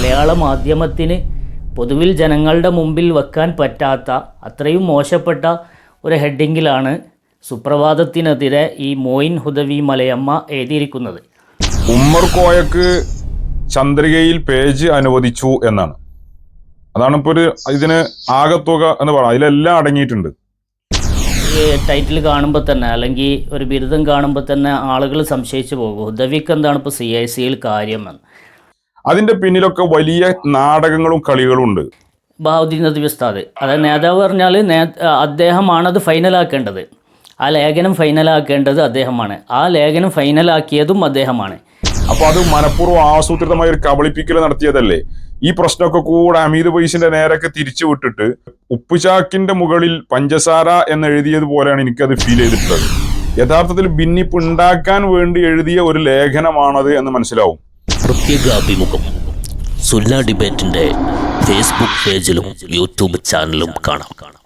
മലയാള മാധ്യമത്തിന് പൊതുവിൽ ജനങ്ങളുടെ മുമ്പിൽ വെക്കാൻ പറ്റാത്ത അത്രയും മോശപ്പെട്ട ഒരു ഹെഡിങ്ങിലാണ് സുപ്രഭാതത്തിനെതിരെ ഈ മോയിൻ ഹുദവി മലയമ്മ എഴുതിയിരിക്കുന്നത്. ഉമ്മർ കോയക്ക് ചന്ദ്രികയിൽ പേജ് അനുവദിച്ചു എന്നാണ്. അതാണ് ഇപ്പോൾ ഒരു ഇതിന് ആകത്തുക എന്ന് പറയാം അതിലെല്ലാം അടങ്ങിയിട്ടുണ്ട്. ടൈറ്റിൽ കാണുമ്പോൾ തന്നെ അല്ലെങ്കിൽ ഒരു ബിരുദം കാണുമ്പോൾ തന്നെ ആളുകൾ സംശയിച്ചു പോകും. ഹുദവിക്ക് എന്താണ് ഇപ്പോൾ സി ഐ സിയിൽ കാര്യമെന്ന് അതിന്റെ പിന്നിലൊക്കെ വലിയ നാടകങ്ങളും കളികളും ഉണ്ട്. ബഹാവുദ്ദീൻ നദി ഉസ്താദ്. അതായത് നേതാവ് പറഞ്ഞാൽ നേ അദ്ദേഹമാണത് ഫൈനലാക്കേണ്ടത്. ആ ലേഖനം ഫൈനലാക്കേണ്ടത് അദ്ദേഹമാണ്. ആ ലേഖനം ഫൈനലാക്കിയതും അദ്ദേഹമാണ്. അപ്പോൾ അത് മനഃപൂർവം ആസൂത്രിതമായ ഒരു കബളിപ്പിക്കൽ നടത്തിയതല്ലേ? ഈ പ്രശ്നമൊക്കെ കൂടെ അമീത് പൈസിന്റെ നേരൊക്കെ തിരിച്ചു വിട്ടിട്ട് ഉപ്പുചാക്കിന്റെ മുകളിൽ പഞ്ചസാര എന്ന് എഴുതിയത് പോലെയാണ് എനിക്കത് ഫീൽ ചെയ്തിട്ടുള്ളത്. യഥാർത്ഥത്തിൽ ഭിന്നിപ്പ് ഉണ്ടാക്കാൻ വേണ്ടി എഴുതിയ ഒരു ലേഖനമാണത് എന്ന് മനസ്സിലാവും. പ്രത്യേക അഭിമുഖം സുല്ല ഡിബേറ്റിന്റെ ഫേസ്ബുക്ക് പേജിലും യൂട്യൂബ് ചാനലും കാണാം.